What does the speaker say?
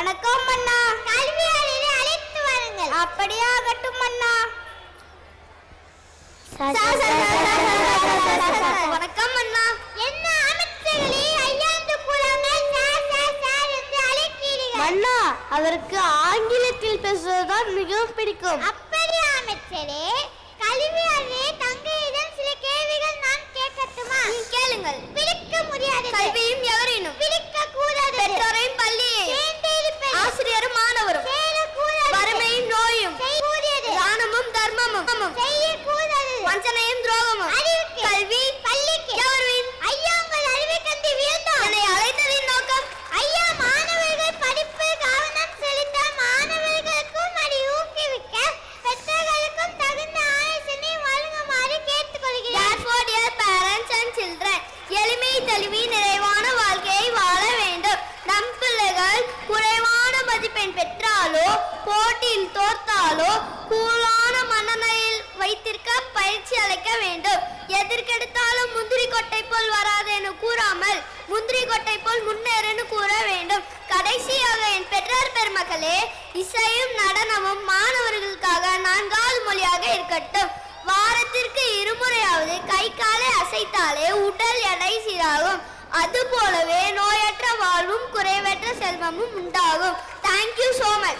வணக்கம் அண்ணா. கல்வியாளரை அழைத்து வாருங்கள். அப்படியே அண்ணா. வணக்கம் அண்ணா. என்ன அமைச்சர்களே ஐயாந்து அண்ணா அவருக்கு ஆங்கிலத்தில் பேசுவதுதான் மிகவும் பிடிக்கும். அப்படியா அமைச்சரே? செய்யக்கூடாது வஞ்சனையும் துரோகமும். கல்வி. பள்ளிக்கு. எவரின் ஐயா உங்கள் அறிவை கண்டு வியந்தோம் என்னை அழைத்ததின் நோக்கம். ஐயா மாணவர்கள் படிப்பில் கவனம் செலுத்த மாணவர்களுக்கும் அதை ஊக்குவிக்க பெற்றோர்களுக்கும் தகுந்த ஆலோசனை வழங்குமாறு கேட்டுக்கொள்கிறேன். Therefore, dear parents and children, எளிமை தெளிவி நிறைவான வாழ்க்கையை வாழ வேண்டும். நம் பிள்ளைகள் குறைவான மதிப்பெண் பெற்றாலோ போட்டியில் தோற்றாலோ வைத்திருக்க பயிற்சி அளிக்க வேண்டும். எதற்கெடுத்தாலும் முந்திரி கொட்டை போல் வராது என கூறாமல் முந்திரி கொட்டை போல் முன்னேறுன்னு கூற வேண்டும். கடைசியாக என் பெற்றார் பெருமகளே இசையும் நடனமும் மாணவர்களுக்காக நான்காவது மொழியாக இருக்கட்டும். வாரத்திற்கு இருமுறையாவது கை காலை அசைத்தாலே உடல் எடை சீராகும். அது போலவே நோயற்ற வாழ்வும் குறைவற்ற செல்வமும் உண்டாகும். Thank you so much